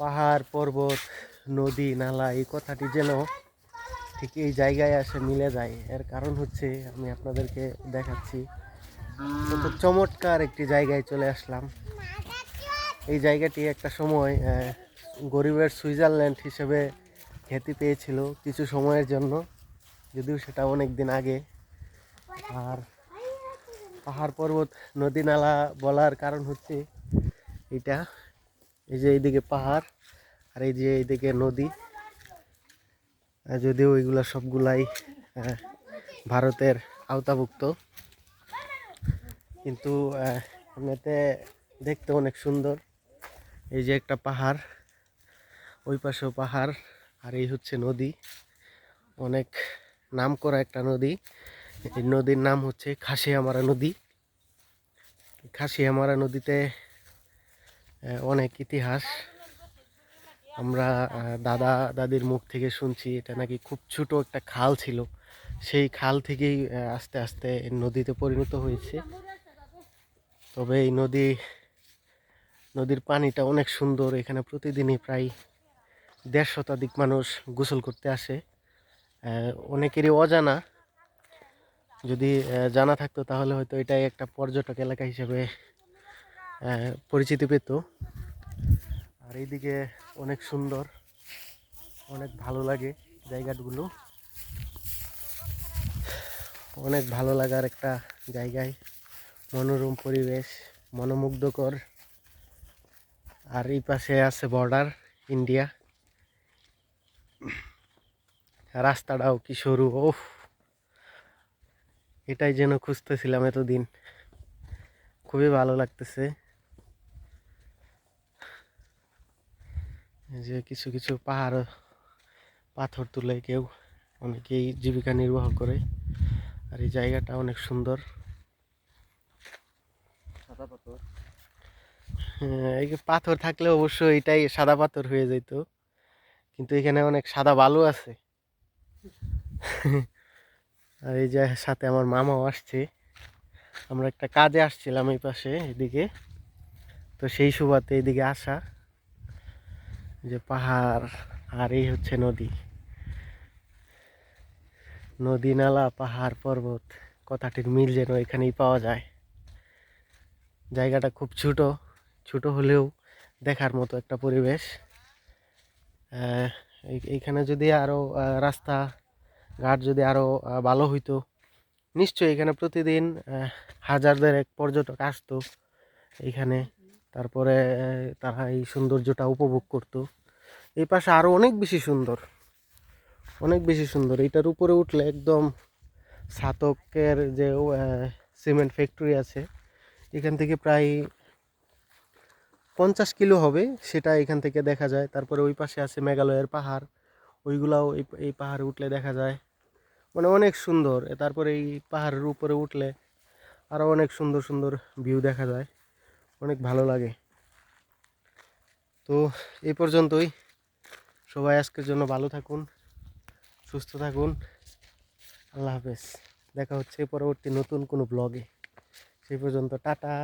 পাহাড়, পর্বত, নদী, নালা, এই কথাটি যেন ঠিক এই জায়গায় এসে মিলে যায়। এর কারণ হচ্ছে আমি আপনাদেরকে দেখাচ্ছি। কত চমৎকার একটি জায়গায় চলে আসলাম। এই জায়গাটি একটা সময় গরিবের সুইজারল্যান্ড হিসেবে খ্যাতি পেয়েছিল কিছু সময়ের জন্য, যদিও সেটা অনেক দিন আগে। আর পাহাড়, পর্বত, নদী, নালা বলার কারণ হচ্ছে এটা। এই যে এইদিকে পাহাড়, আর এই যে এইদিকে নদী। যদিও এগুলো সবগুলাই ভারতের আওতাভুক্ত, কিন্তু এমনিতে দেখতে অনেক সুন্দর। এই যে একটা পাহাড়, ওই পাশেও পাহাড়, আর এই হচ্ছে নদী। অনেক নাম করা একটা নদী। এই নদীর নাম হচ্ছে খাসিয়ামারা নদী। খাসিয়ামারা নদীতে অনেক ইতিহাস। আমরা দাদা, দাদির মুখ থেকে শুনছি, এটা নাকি খুব ছোট একটা খাল ছিল। সেই খাল থেকেই আস্তে আস্তে নদীতে পরিণত হয়েছে। তবে এই নদী, নদীর পানিটা অনেক সুন্দর। এখানে প্রতিদিনই প্রায় দেড় শতাধিক মানুষ গোসল করতে আসে। অনেকেরই অজানা। যদি জানা থাকতো তাহলে হয়তো এটাই একটা পর্যটক এলাকা হিসেবে পরিচিতি পেত। আর এইদিকে অনেক সুন্দর, অনেক ভালো লাগে জায়গাগুলো। অনেক ভালো লাগার একটা জায়গায়। মনোরম পরিবেশ, মনোমুগ্ধকর। আর এই পাশে আছে বর্ডার ইন্ডিয়া রাস্তাটাও কি সরু ওফ এটাই যেন খুঁজতেছিলাম এতদিন। খুবই ভালো লাগতেছে। যে কিছু কিছু পাহাড় পাথর তুলে কেউ অনেকেই জীবিকা নির্বাহ করে। আর এই জায়গাটা অনেক সুন্দর। হ্যাঁ, এই যে পাথর থাকলে অবশ্য এটাই সাদা পাথর হয়ে যেত। কিন্তু এখানে অনেক সাদা বালু আছে। আর এই যে সাথে আমার মামাও আসছে। আমরা একটা কাজে আসছিলাম এই পাশে এদিকে। তো সেই সুবাদে এদিকে আসা। যে পাহাড় আর এই হচ্ছে নদী। নদী নালা, পাহাড়, পর্বত, কথাটির মিল যেন এখানেই পাওয়া যায়। জায়গাটা খুব ছোট ছোট হলেও দেখার মতো একটা পরিবেশ। এই- এইখানে যদি আরও রাস্তা ঘাট যদি আরও ভালো হইতো, নিশ্চয়ই এখানে প্রতিদিন হাজারদের এক পর্যটক আসতো। এইখানে তারপরে তারা এই সৌন্দর্যটা উপভোগ করতো। এই পাশে আরও অনেক বেশি সুন্দর, অনেক বেশি সুন্দর। এইটার উপরে উঠলে একদম ছাতকের যে সিমেন্ট ফ্যাক্টরি আছে, এখান থেকে প্রায় পঞ্চাশ কিলো হবে, সেটা এখান থেকে দেখা যায়। তারপরে ওই পাশে আছে মেঘালয়ের পাহাড়, ওইগুলাও এই এই পাহাড়ে উঠলে দেখা যায়। মানে অনেক সুন্দর। তারপরে এই পাহাড়ের উপরে উঠলে আরও অনেক সুন্দর সুন্দর ভিউ দেখা যায়। অনেক ভালো লাগে। তো এই পর্যন্তই। সবাই আজকের জন্য ভালো থাকুন, সুস্থ থাকুন। আল্লাহ হাফেজ। দেখা হচ্ছে পরবর্তী নতুন কোনো ব্লগে সেই পর্যন্ত টাটা।